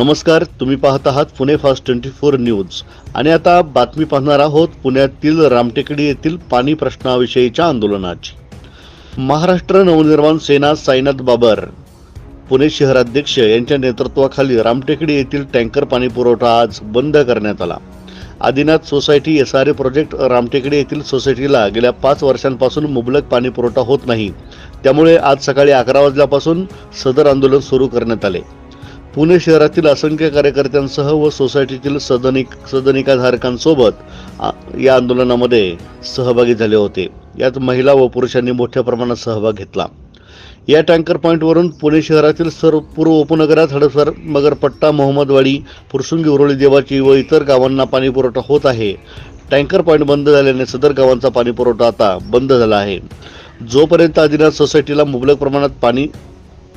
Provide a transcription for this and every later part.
नमस्कार तुम्ही पाहत आहात Pune fast twenty four news. आणि आता बातमी पाहणार आहोत पुण्यातील रामटेकडी येथील पाणी प्रश्नाविषयीच्या आंदोलनाची. महाराष्ट्र नवनिर्माण सेना साईनाथ बाबर पुणे शहराध्यक्ष यांच्या नेतृत्वाखाली रामटेकडी येथील टँकर पाणी पुरवठा आज बंद करण्यात आला. Adinath society S R A project Ramtekdi येथील सोसायटीला गेल्या पाच वर्षांपासून मुबलक पाणी पुरवठा होत नाही. त्यामुळे आज सकाळी अकरा वाजल्यापासून सदर आंदोलन सुरू करण्यात आले. पुणे शहरातील असंख्य कार्यकर्त्यांसह व सोसायटीतील सदनिक सदनिकाधारकांसोबत या आंदोलनामध्ये सहभागी झाले होते. यात महिला व पुरुषांनी मोठ्या प्रमाणात सहभाग घेतला. या टँकर पॉईंटवरून पुणे शहरातील सर्व पूर्व उपनगरात हडसर मगरपट्टा मोहम्मदवाडी फुरसुंगी उरळी देवाची व इतर गावांना पाणी पुरवठा होत आहे. टँकर पॉईंट बंद झाल्याने सदर गावांचा पाणी पुरवठा आता बंद झाला आहे. जोपर्यंत आदिनाथ सोसायटीला मुबलक प्रमाणात पाणी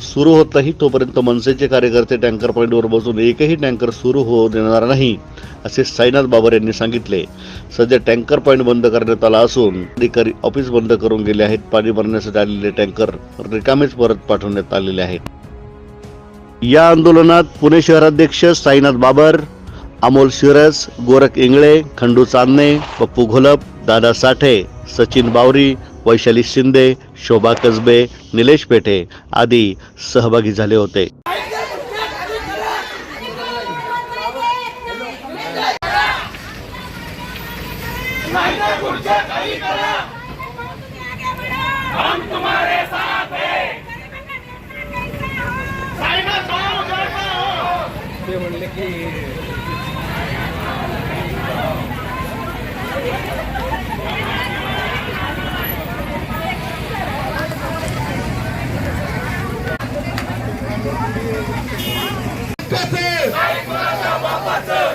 सुरू होत नाही तोपर्यंत मनसेचे कार्यकर्ते टँकर पॉईंटवर बसून एकही टँकर सुरू होऊ देणार नाही असे साईनाथ बाबर यांनी सांगितले. सध्या टँकर पॉईंट बंद करण्यात आला असून अधिकारी ऑफिस बंद करून गेले आहेत. पाणी भरण्यासाठी आलेले टँकर रिकामेच परत पाठवण्यात आलेले आहेत. या आंदोलनात पुणे शहराध्यक्ष साईनाथ बाबर अमोल शिरस गोरख इंगळे खंडू चांदणे पप्पू घोलप दादा साठे सचिन बावरी वैशाली शिंदे शोभा कसबे निलेश पेठे आदी सहभागी झाले होते.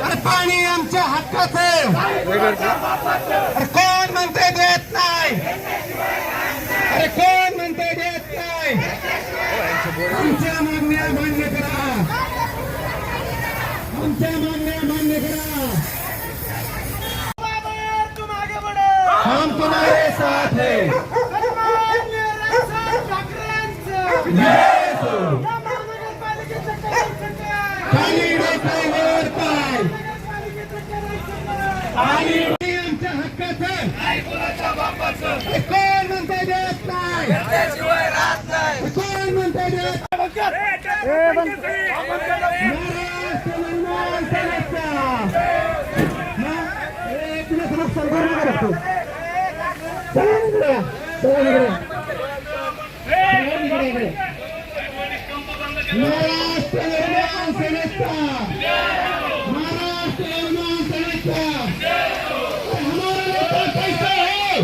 अरे पाणी आमच्या हक्काचं अरे कोण म्हणते देत नाही अरे कोण म्हणते देत नाही आमच्या मागण्या मान्य करा आमच्या मागण्या मान्य करा तुम आगे बढ़ो हम तुम्हारे साथ है खाली डोक्यावर पाय आणि आमच्या हक्काचं अरे कोण म्हणता देत नाही अरे कोण म्हणता देत महाराष्ट्र निर्माण सेनेचा हा? ए, तुला समोर सरकार उभा राहतो. चला इकडे. चला इकडे. चला इकडे, इकडे. महाराष्ट्र निर्माण सेनेचा महाराष्ट्र निर्माण सेनेचा और हमारा नेता कैसा है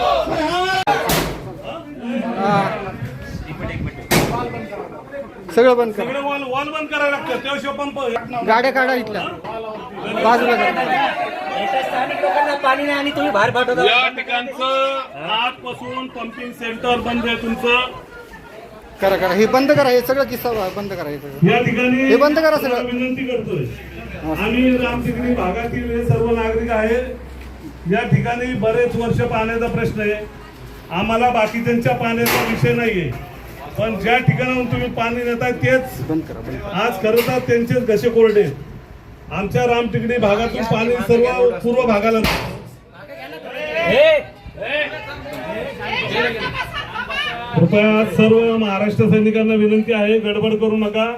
और हमारा सगळं बंद करा. सगळे वॉल वॉल बंद करायला लागतं त्याशिवाय पंप गाड्या काढा इथल्या. बाजूला करा स्थानिक लोकांना पाणी नाही आणि तुम्ही बाहेर पाठवता. या ठिकाणचं आजपासून पंपिंग सेंटर बंद आहे तुमचं. करा करा. हे बंद करा. हे सगळं किस्सा बंद करा हे सगळं. या ठिकाणी हे बंद करा सगळं. विनंती करतोय. आम्ही रामटिकणी भागातील हे सर्व नागरिक आहे या ठिकाणी बरेच वर्ष पाण्याचा प्रश्न आहे. आम्हाला बाकीच्यांच्या पाण्याचा विषय नाहीये. पण ज्या ठिकाणाहून तुम्ही पाणी नेताय तेच. आज खरं तर त्यांचेच घसे कोरडे. आमच्या रामटिकडी भागातून पाणी सर्व पूर्व भागाला कृपया सर्व महाराष्ट्र सैनिकांना विनंती आहे गडबड करू नका.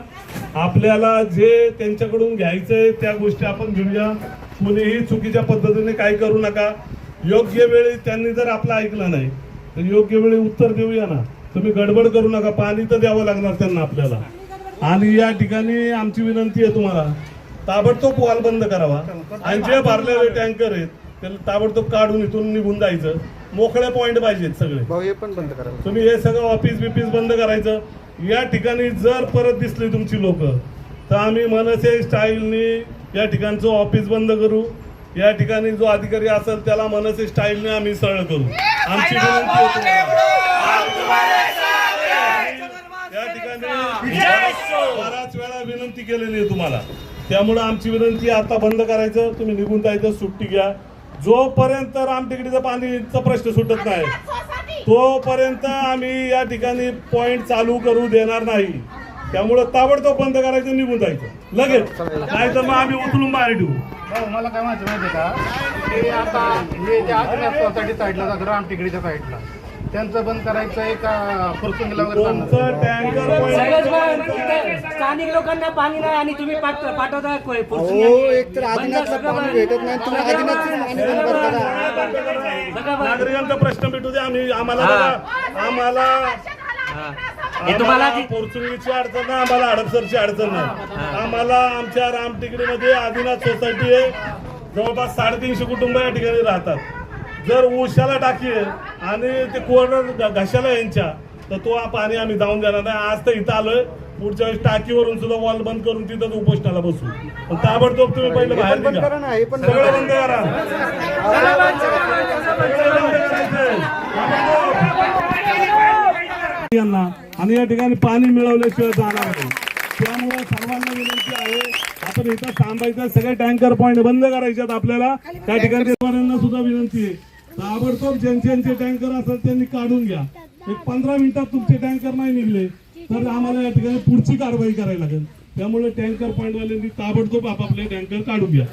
आपल्याला जे त्यांच्याकडून घ्यायचंय त्या गोष्टी आपण घेऊया. कुणीही चुकीच्या पद्धतीने काही करू नका. योग्य वेळी त्यांनी जर आपलं ऐकलं नाही तर योग्य वेळी उत्तर देऊया ना. तुम्ही गडबड करू नका पाणी तर द्यावं लागणार त्यांना आपल्याला. आणि या ठिकाणी आमची विनंती आहे तुम्हाला ताबडतोब वाल बंद करावा. आणि जे भरलेले टँकर आहेत त्याला ताबडतोब काढून इथून निघून जायचं. मोकळे पॉईंट पाहिजेत सगळे. भाऊ हे पण बंद करा तुम्ही हे सगळं ऑफिस बिफिस बंद करायचं. या ठिकाणी जर परत दिसली तुमची लोक तर आम्ही मनसे स्टाईलनी या ठिकाणचं ऑफिस बंद करू. या ठिकाणी जो अधिकारी असेल त्याला मनसे स्टाईलने आम्ही सरळ करू. आमची विनंती ठिकाणी बराच वेळा विनंती केलेली आहे तुम्हाला. त्यामुळे आमची विनंती आता बंद करायचं तुम्ही निघून जायचं सुट्टी घ्या. जोपर्यंत रामटेकडीचा पाणीचा प्रश्न सुटत नाही तोपर्यंत आम्ही या ठिकाणी पॉइंट चालू करू देणार नाही. त्यामुळं ताबडतोब बंद करायचं निघून जायचं. लगेच. नाही तर मग आम्ही उचलून बाहेर ठेवू मला काय माहिती माहिती का? आता हे जे सोसायटी साईडला जातं राम टेकडीच्या साईडला त्यांचं बंद करायचं आहे का? फुरसुंगीला वगैरे तुमचं चालणार टँकर सगळंच पॉइंट बंद. तिथं स्थानिक लोकांना पाणी नाही आणि तुम्ही पाठ- पाठवता कोय- अहो एक तर बंद, आदिनाथला सगळं पाणी बंद. भेटत नाही तुम्ही आदिनाथचं पाणी बंद. करता सगळं बंद. नागरिकांचा प्रश्न मिटू दे आम्ही आम्हाला. बघा, आम्हाला हा. तुम्हाला आम्हाला पोर्चुगीजची अडचण नाही आम्हाला हडपसरची अडचण नाही. आम्हाला आमच्या रामटेकडीमध्ये आदिनाथ सोसायटी आहे. जवळपास साडेतीनशे कुटुंब या ठिकाणी राहतात. जर उशाला टाकी आहे आणि ते कोरडर घशाला यांच्या तर तो पाणी आम्ही जाऊन देणार नाही. आज तर इथं आलोय. पुढच्या वेळेस टाकीवरून सुद्धा वॉल बंद करून तिथं उपोषणाला बसू. पण ताबडतोब तुम्ही पहिले बाहेर हे सगळं बंद करा. यांना आणि या ठिकाणी पाणी मिळवल्याशिवाय जाणार नाही. त्यामुळे सर्वांना विनंती आहे आपण इथं थांबायचं. सगळे टँकर पॉईंट बंद करायच्यात आपल्याला. त्या ठिकाणी सुद्धा विनंती आहे. ताबडतोब ज्यांचे टँकर असेल त्यांनी काढून घ्या. एक पंधरा मिनिटात तुमचे टँकर नाही निघले तर आम्हाला या ठिकाणी पुढची कारवाई करायला लागेल. त्यामुळे टँकर पॉईंटवाल्यांनी ताबडतोब आपापले टँकर काढून घ्या.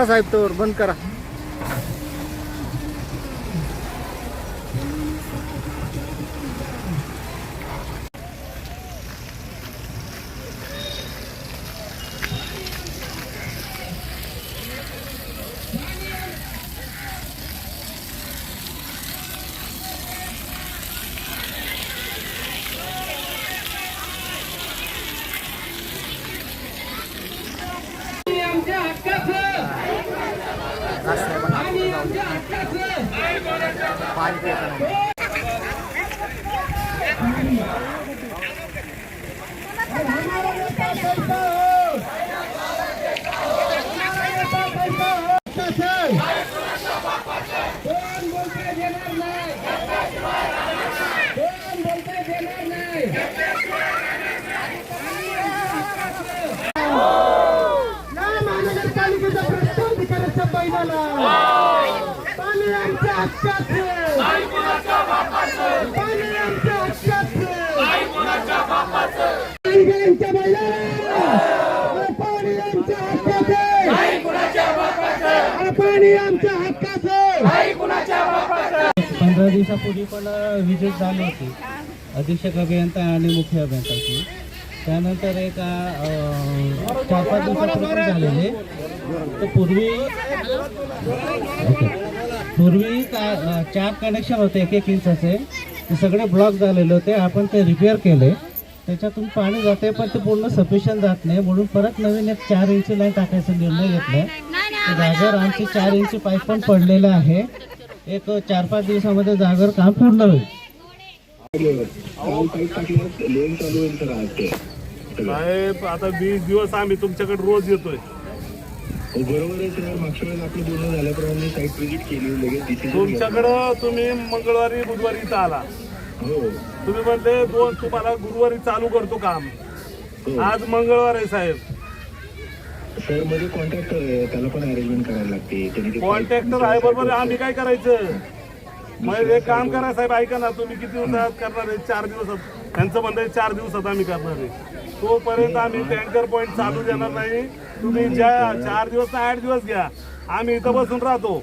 करा साहेब तोवर बंद करा नाही महानगरपालिकेचा प्रश्न अधिकाराच्या बैलाला पाणी आमच्या हक्काचे पाणी आमच्या हक्काचे नागरिकांच्या बैलाला पाणी आमच्या हक्काचे पाणी आमच्या हक्काचे पंधरा दिवसापूर्वी पण व्हिजिट झाली होती. अधीक्षक अभियंता आणि मुख्य अभियंताची त्यानंतर एक चार पाच दिवसापूर्वी झालेले. तर पूर्वी पूर्वी का चार कनेक्शन होते एक एक इंचाचे. ते सगळे ब्लॉक झालेले होते. आपण ते रिपेअर केले. त्याच्यातून पाणी जाते पण ते पूर्ण सफिशियंट जात नाही. म्हणून परत नवीन एक चार इंची लाईन टाकायचा निर्णय घेतला तर जागेवर आमची चार इंची पाईप पण पडलेलं आहे. एक चार पाच दिवसामध्ये जागेवर काम पूर्ण होईल. साहेब आता वीस दिवस आम्ही तुमच्याकडे रोज येतोय. बरोबर आहे सर. मागच्या आपलं बोलणं झाल्याप्रमाणे साईट व्हिजिट केली. लगेच डिसिजन तुमच्याकडं तुम्ही मंगळवारी बुधवारी इथं आला हो. तुम्ही म्हणले दोन तुम्हाला गुरुवारी चालू करतो काम. आज मंगळवार आहे साहेब. सरमध्ये कॉन्ट्रॅक्टर आहे त्याला पण अरेंजमेंट करायला लागते. त्यांनी ते कॉन्ट्रॅक्टर आहे बरोबर आम्ही काय करायचं? मग एक काम करा साहेब. ऐका ना तुम्ही किती दिवसात करणार आहे? चार दिवसात. त्यांचं म्हणणं आहे चार दिवसात आम्ही करणार आहे तोपर्यंत आम्ही टँकर पॉईंट चालू देणार नाही. तुम्ही ज्या चार दिवस आठ दिवस घ्या. आम्ही इथं बसून राहतो.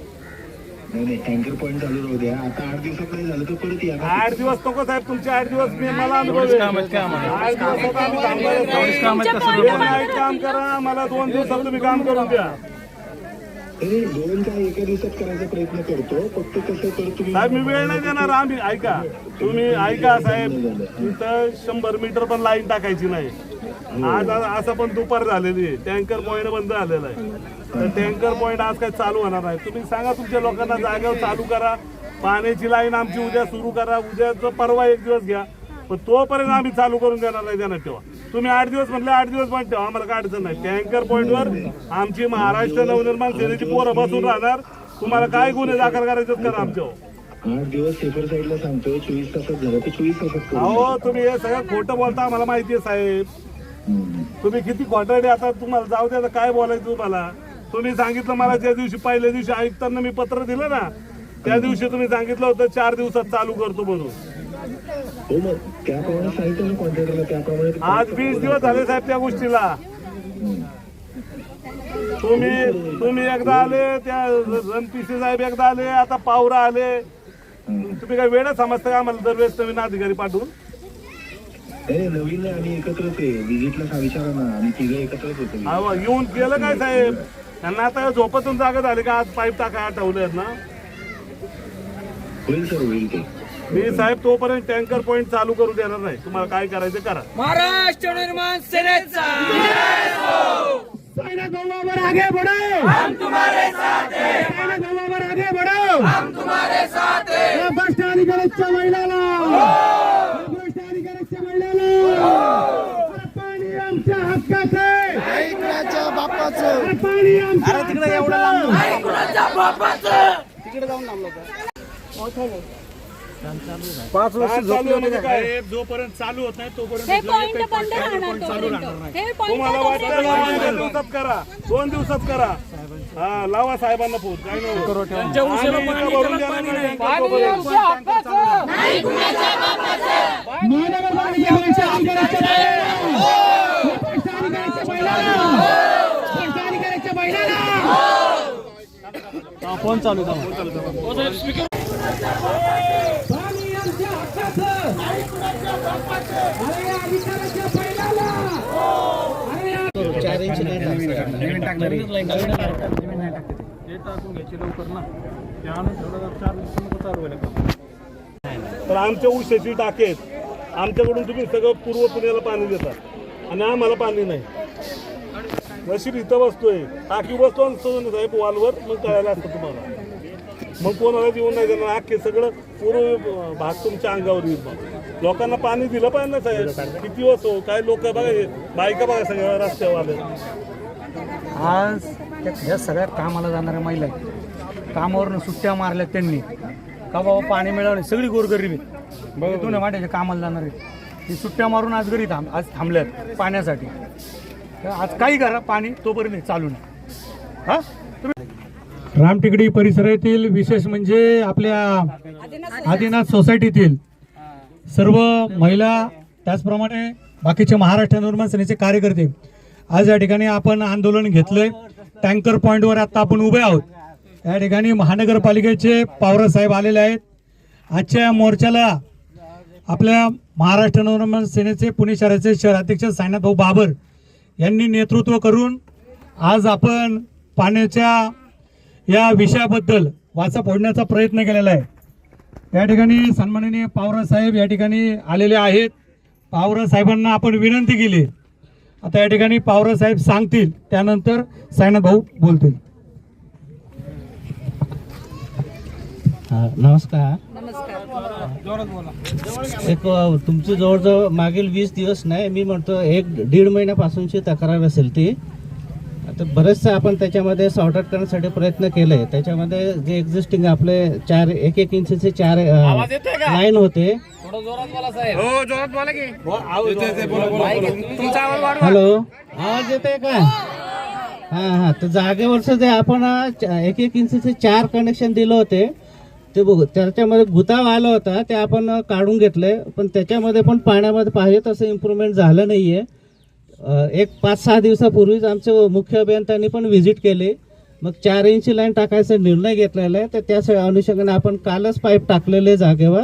नाही नाही टँकर पॉईंट चालू राहू द्या. आता आठ दिवसात नाही झालं तर परत या. ना. आठ दिवस नको साहेब तुमचे आठ दिवस मी मला अनुभव आहे. आठ दिवसात आम्ही थांबणार नाही. Day night काम करा मला दोन दिवसात तुम्ही काम करून द्या. नाही, दोन काय एका दिवसात करायचा प्रयत्न करतो फक्त कसं तर तुम्ही साहेब मी वेळ नाही देणार आम्ही ऐका तुम्ही ऐका साहेब इथं शंभर मीटर पण लाईन टाकायची नाही. आज आज असं पण दुपार झालेली आहे टँकर पॉईंट बंद झालेला आहे. तर टँकर पॉईंट आज काही चालू होणार नाही. तुम्ही सांगा तुमच्या लोकांना जागेवर चालू करा पाण्याची लाईन आमची उद्या सुरू करा उद्याचं परवा एक दिवस घ्या. पण तोपर्यंत आम्ही चालू करून देणार नाही देणार ठेवा तुम्ही आठ दिवस म्हटले आठ दिवस पण ठेवा. आम्हाला काय अडचण नाही. टँकर पॉईंटवर आमची महाराष्ट्र नवनिर्माण सेनेची पोरं बसून राहणार. तुम्हाला काय गुन्हे दाखल करायचे करा आमच्यावर. आठ दिवस साईडला सांगतोय चोवीस तासात झालं तर चोवीस तासात करू अहो तुम्ही हे सगळं खोटं बोलता आम्हाला माहिती आहे साहेब. हम्म. तुम्ही किती खोटाडे आता तुम्हाला जाऊ द्या काय बोलायचं तुम्हाला? तुम्ही सांगितलं मला ज्या दिवशी पहिल्या दिवशी आयुक्तांना मी पत्र दिलं ना त्या दिवशी तुम्ही सांगितलं होतं चार दिवसात चालू करतो म्हणून. त्याप्रमाणे सांगितलं कॉन्ट्रॅक्टरला त्याप्रमाणे आज वीस दिवस झाले साहेब त्या गोष्टीला. तुम्ही तुम्ही एकदा आले त्या रणपिसे साहेब एकदा आले आता पावरा आले. तुम्ही काय वेळ समजता का आम्हाला दरवेळेस नवीन अधिकारी पाठवून? नाही नवीन आम्ही एकत्रच आहे. विजिटला सांग विचारा ना आम्ही तिघं एकत्रच होतो. अहो, येऊन केलं काय साहेब? त्यांना आता झोपतून जागा झाली का? आज पाईप टाकाय आठवले आहेत ना? होईल सर होईल ते. मी साहेब तोपर्यंत टँकर पॉईंट चालू करू देणार नाही. तुम्हाला काय करायचं करा. महाराष्ट्र निर्माण सेनेचा. आगे बढ़ो. हम तुम्हारे साथ हैं. आगे बढ़ो. हम तुम्हारे साथ हैं. भ्रष्ट अधिकाऱ्याच्या महिलाला भ्रष्ट पाणी आमच्या हक्काचं. आहे ऐकण्याच्या बापाचं. पाणी आमच्या तिकडे एवढं लांब पाच वर्ष चालू आहे म्हणजे काय? जोपर्यंत चालू होत नाही तोपर्यंत हे पॉइंट बंद राहणार चालू राहणार नाही. हे पॉइंट तुम्हाला वाटतं दोन दिवसात करा. दोन दिवसात करा. हा लावा साहेबांना फोन. काय नाही होत. आम्ही इथं भरून देणार नाही. अधिकाऱ्याच्या अधिकाऱ्याच्या अधिकाऱ्याच्या पाणी तुझ्या हक्काचं. अरे या अरे या तर आमच्या ऊसाची टाकेत आमच्याकडून तुम्ही सगळं पूर्व पुण्याला पाणी देता. आणि आम्हाला पाणी नाही. नशीब इथं बसतोय. टाकी बसतो आणि साहेब वालवर मग कळायला असतं तुम्हाला. मग कोणाला देऊन नाही देणार. अख्खे सगळं पूर्व भाग तुमच्या अंगावर येईल लोकांना पाणी दिलं पाहिजे ना साहेब. किती असो काय लोक बघा हे बायका बघा सगळ्या रस्त्यावर आज ह्या सगळ्या कामाला जाणाऱ्या महिला कामावरनं सुट्ट्या मारल्या त्यांनी. का बाबा पाणी मिळवणे सगळी गोरगरीब तुला वाटायचे कामाला जाणार ती सुट्ट्या मारून आज घरी थांब आज थांबल्यात पाण्यासाठी. आज काही करा पाणी तोपर्यंत हे चालू नाही. हा? रामटेकडी परिसरातील विशेष म्हणजे आपल्या आदिनाथ सोसायटीतील सर्व महिला त्याचप्रमाणे बाकीचे महाराष्ट्र निर्माण सेनेचे कार्यकर्ते आज या ठिकाणी आपण आंदोलन घेतलंय. टँकर पॉईंटवर आता आपण उभे आहोत. या ठिकाणी महानगरपालिकेचे पावरा साहेब आलेले आहेत. आजच्या या मोर्चाला आपल्या महाराष्ट्र नवनिर्माण सेनेचे पुणे शहराचे शहराध्यक्ष साईनाथ भाऊ बाबर यांनी नेतृत्व करून आज आपण पाण्याच्या या विषयाबद्दल वाचा फोडण्याचा प्रयत्न केलेला आहे. या ठिकाणी सन्माननीय पावरा साहेब या ठिकाणी आलेले आहेत. पावरा साहेबांना आपण विनंती केली. आता या ठिकाणी पावरा साहेब सांगतील त्यानंतर सायनाथ भाऊ बोलतील. नमस्कार. एक तुमची जवळजवळ मागील वीस दिवस नाही मी म्हणतो एक दीड महिन्यापासूनची तक्रार असेल ती. आता बरेचसे आपण त्याच्यामध्ये सॉर्ट आउट करण्यासाठी प्रयत्न केले. त्याच्यामध्ये जे एक्झिस्टिंग आपले चार एक एक इंचचे चार लाईन होते. हॅलो. आवाज येतोय का? हा हा. तर जागेवरचं जे आपण एक एक इंचचे चार कनेक्शन दिलं होते ते बघ. त्याच्यामध्ये गुताव आला होता ते आपण काढून घेतले. पण त्याच्यामध्ये पण पाण्यामध्ये पाहिजे तसं इम्प्रूव्हमेंट झालं नाहीये. एक पाच सहा दिवसापूर्वीच आमचे मुख्य अभियंत्यांनी पण व्हिजिट केले. मग चार इंची लाईन टाकायचा निर्णय घेतलेला आहे. तर त्या अनुषंगाने आपण कालच पाईप टाकलेले जागेवर.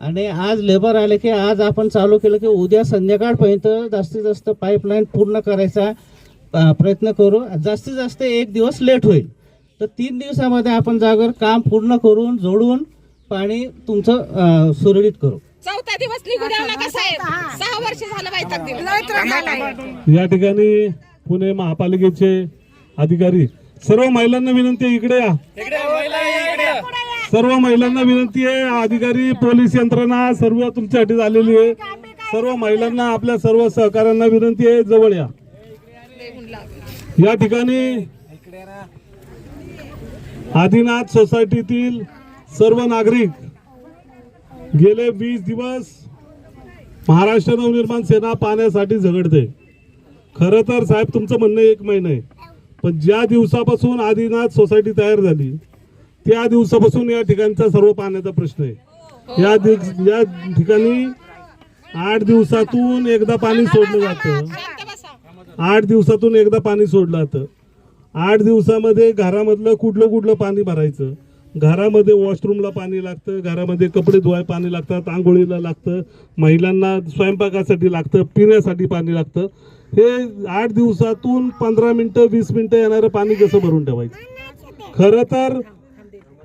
आणि आज लेबर आले की आज आपण चालू केलं की उद्या संध्याकाळपर्यंत जास्तीत जास्त पाईपलाईन पूर्ण करायचा प्रयत्न करू. जास्तीत जास्त एक दिवस लेट होईल. तर तीन दिवसामध्ये आपण जागेवर काम पूर्ण करून जोडून पाणी तुमचं सुरळीत करू. चौथा दिवस निघू नका साहेब. सहा वर्ष झालं वैताग दिलं या ठिकाणी पुणे महापालिकेचे अधिकारी सर्व महिलांना विनंती आहे इकडे या. सर्व महिलांना विनंती आहे अधिकारी पोलीस यंत्रणा सर्व तुमच्यासाठी झालेली आहे. सर्व महिलांना आपल्या सर्व सहकाऱ्यांना विनंती आहे जवळ या. या ठिकाणी आदिनाथ सोसायटीतील सर्व नागरिक गेले वीस दिवस महाराष्ट्र नवनिर्माण सेना पाण्यासाठी झगडते. खरं तर साहेब तुमचं म्हणणं एक महिना आहे. पण ज्या दिवसापासून आदिनाथ सोसायटी तयार झाली त्या दिवसापासून या ठिकाणचा सर्व पाण्याचा प्रश्न आहे. या दि या ठिकाणी आठ दिवसातून एकदा पाणी सोडलं जातं. आठ दिवसातून एकदा पाणी सोडलं जातं. आठ दिवसामध्ये घरामधलं कुठलं कुठलं पाणी भरायचं. घरामध्ये वॉशरूमला पाणी लागतं घरामध्ये कपडे धुवाय पाणी लागतात आंघोळीला लागतं महिलांना स्वयंपाकासाठी लागतं पिण्यासाठी पाणी लागतं. हे आठ दिवसातून पंधरा मिनटं वीस मिनटं येणारं पाणी कसं भरून ठेवायचं? खरं तर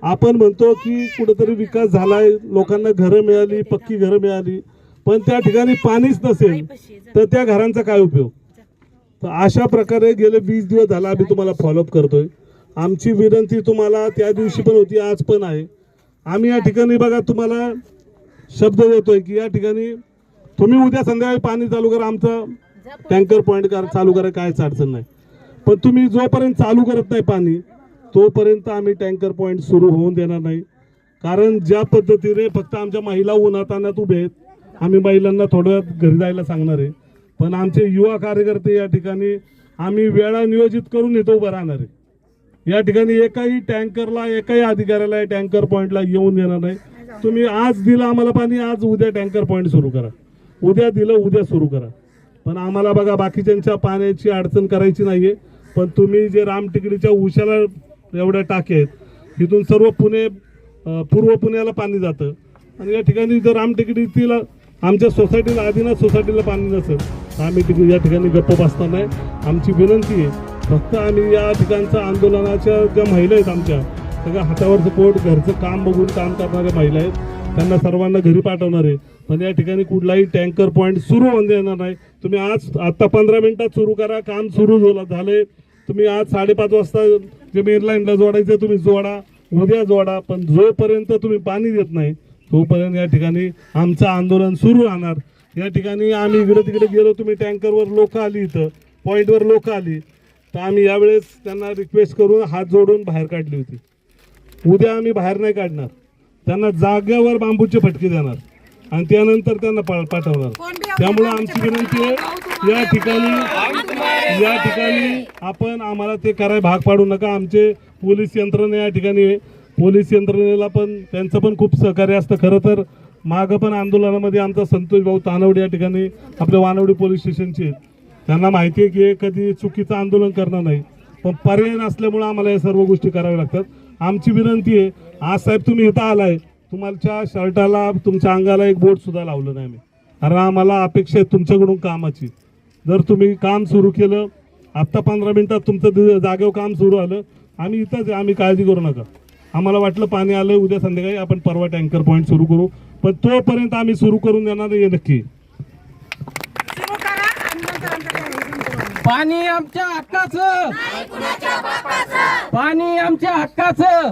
आपण म्हणतो की कुठेतरी विकास झालाय लोकांना घरं मिळाली पक्की घरं मिळाली पण त्या ठिकाणी पाणीच नसेल तर त्या घरांचा काय उपयोग? तर अशा प्रकारे गेले वीस दिवस झाला आम्ही तुम्हाला फॉलोअप करतोय. आमची विनंती तुम्हाला त्या दिवशी पण होती आज पण आहे. आम्ही या ठिकाणी बघा तुम्हाला शब्द देतोय की या ठिकाणी तुम्ही उद्या संध्याकाळी पाणी चालू करा आमचं टँकर पॉईंट करा चालू करा कायच अडचण नाही. पण तुम्ही जोपर्यंत चालू करत नाही पाणी तोपर्यंत आम्ही टँकर पॉईंट सुरू होऊन देणार नाही. कारण ज्या पद्धतीने फक्त आमच्या महिला उन्हातानात उभे आहेत आम्ही महिलांना थोड्या घरी जायला सांगणार आहे. पण आमचे युवा कार्यकर्ते या ठिकाणी आम्ही वेळा नियोजित करून इथं उभं राहणार आहे. या ठिकाणी एकाही टँकरला एकाही अधिकाऱ्याला या टँकर पॉईंटला येऊन देणार नाही. तुम्ही आज दिलं आम्हाला पाणी आज उद्या टँकर पॉईंट सुरू करा. उद्या दिलं उद्या सुरू करा. पण आम्हाला बघा बाकीच्यांच्या पाण्याची अडचण करायची नाहीये. पण तुम्ही जे रामटिकडीच्या उशाला एवढ्या टाक्या आहेत इथून सर्व पुणे पूर्व पुण्याला पाणी जातं. आणि या ठिकाणी जर रामटिकडीतील आमच्या सोसायटीला आदिनाथ सोसायटीला पाणी नसेल तर आम्ही तिकडे या ठिकाणी गप्प बसणार नाही. आमची विनंती आहे फक्त आम्ही या ठिकाणचं आंदोलनाच्या ज्या महिला आहेत आमच्या सगळ्या हातावरचं पोट घरचं काम बघून काम करणाऱ्या महिला आहेत. त्यांना सर्वांना घरी पाठवणार आहे. पण या ठिकाणी कुठलाही टँकर पॉईंट सुरू होऊन देणार नाही. तुम्ही आज आत्ता पंधरा मिनिटात सुरू करा. काम सुरू झालं झाले तुम्ही आज साडेपाच वाजता जे मेन लाईनला जोडायचं तुम्ही जोडा. उद्या जोडा. पण जोपर्यंत तुम्ही पाणी देत नाही तोपर्यंत या ठिकाणी आमचं आंदोलन सुरू राहणार. या ठिकाणी आम्ही इकडे तिकडे गेलो तुम्ही टँकरवर लोक आली इथं. पॉईंटवर लोक आली. तर आम्ही यावेळेस त्यांना रिक्वेस्ट करून हात जोडून बाहेर काढली होती. उद्या आम्ही बाहेर नाही काढणार. त्यांना जागेवर बांबूचे फटके देणार. आणि त्यानंतर त्यांना पाठवणार. त्यामुळे आमची विनंती आहे या ठिकाणी या ठिकाणी आपण आम्हाला ते कराय भाग पाडू नका. आमचे पोलीस यंत्रणा या ठिकाणी. पोलीस यंत्रणेला पण त्यांचं पण खूप सहकार्य असतं. खरं तर मागं पण आंदोलनामध्ये आमचा संतोष भाऊ तानवडे या ठिकाणी आपल्या वानवडी पोलीस स्टेशनचे आहेत. त्यांना माहिती आहे की हे कधी चुकीचं आंदोलन करणार नाही. पण पर्याय नसल्यामुळे आम्हाला या सर्व गोष्टी कराव्या लागतात. आमची विनंती आहे आज साहेब तुम्ही इथं आलाय तुमच्या शर्टाला तुमच्या अंगाला एक बोट सुद्धा लावलं नाही आम्ही. कारण आम्हाला अपेक्षा आहे तुमच्याकडून कामाची. जर तुम्ही काम सुरू केलं आत्ता पंधरा मिनिटात तुमचं जागेवर काम सुरू आलं आम्ही इथंच आम्ही काळजी करू नका. आम्हाला वाटलं पाणी आलं उद्या संध्याकाळी आपण परवा टँकर पॉईंट सुरू करू. पण तोपर्यंत आम्ही सुरू करून देणार हे नक्की. पाणी आमच्या हक्काचं. पाणी आमच्या हक्काचं.